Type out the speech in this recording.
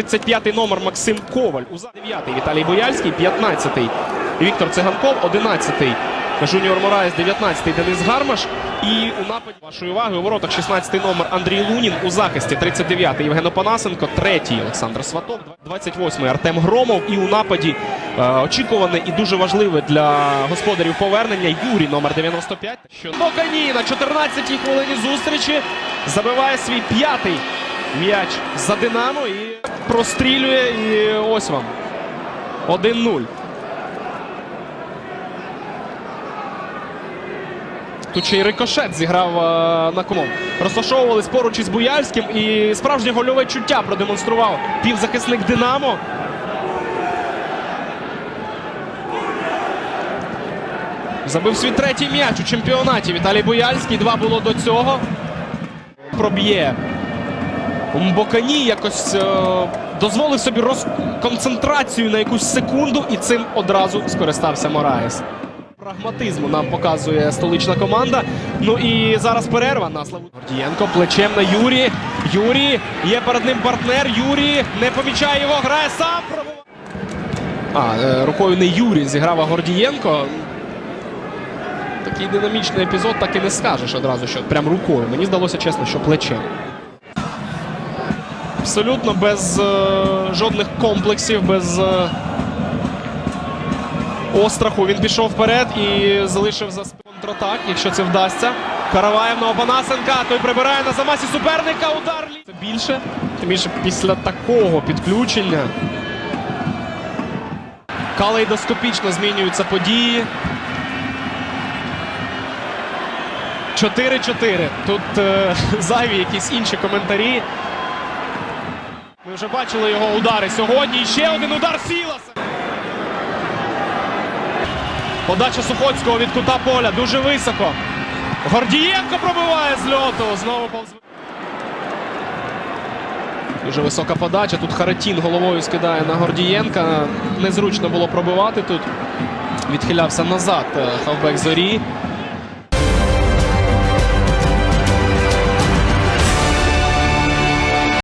35-й номер Максим Коваль. У 9-й Віталій Бояльський, 15-й Віктор Циганков, 11-й Жуніор Мораєс, 19-й Денис Гармаш. І у нападі вашої уваги у воротах 16-й номер Андрій Лунін. У захисті 39-й Євген Опанасенко, 3-й Олександр Сваток, 28-й Артем Громов. І у нападі е, очікуване і дуже важливе для господарів повернення Юрій номер 95. Що Бокані на 14-й хвилині зустрічі забиває свій п'ятий м'яч за Динамо і прострілює. І ось вам 1-0. Тут ще й рикошет зіграв е, на комом. Розташовувались поруч із Буяльським і справжнє гольове чуття продемонстрував півзахисник Динамо. Забив свій третій м'яч у чемпіонаті. Віталій Буяльський. Два було до цього. Проб'є. Мбокані якось е, дозволив собі розконцентрацію на якусь секунду і цим одразу скористався Мораєс. Прагматизму нам показує столична команда. Ну і зараз перерва на славу. Гордієнко плечем на Юрі. Юрі є перед ним партнер. Юрі не помічає його. Грає сам. А, е, рукою не Юрій зіграв а Гордієнко. Такий динамічний епізод, так і не скажеш одразу, що прям рукою. Мені здалося чесно, що плечем. Абсолютно без е, жодних комплексів, без е, остраху. Він пішов вперед і залишив за контратак, якщо це вдасться. Караваєв на Опанасенка. Той прибирає на замасі суперника. Удар Це більше. Тим більше після такого підключення. Калейдоскопічно змінюються події. 4-4. Тут е, зайві якісь інші коментарі. Ми вже бачили його удари сьогодні. І ще один удар Сіласа. Подача Сухоцького від кута поля. Дуже високо. Гордієнко пробиває з льоту. Знову повз. Дуже висока подача. Тут Харатін головою скидає на Гордієнка. Незручно було пробивати тут. Відхилявся назад е, хавбек зорі.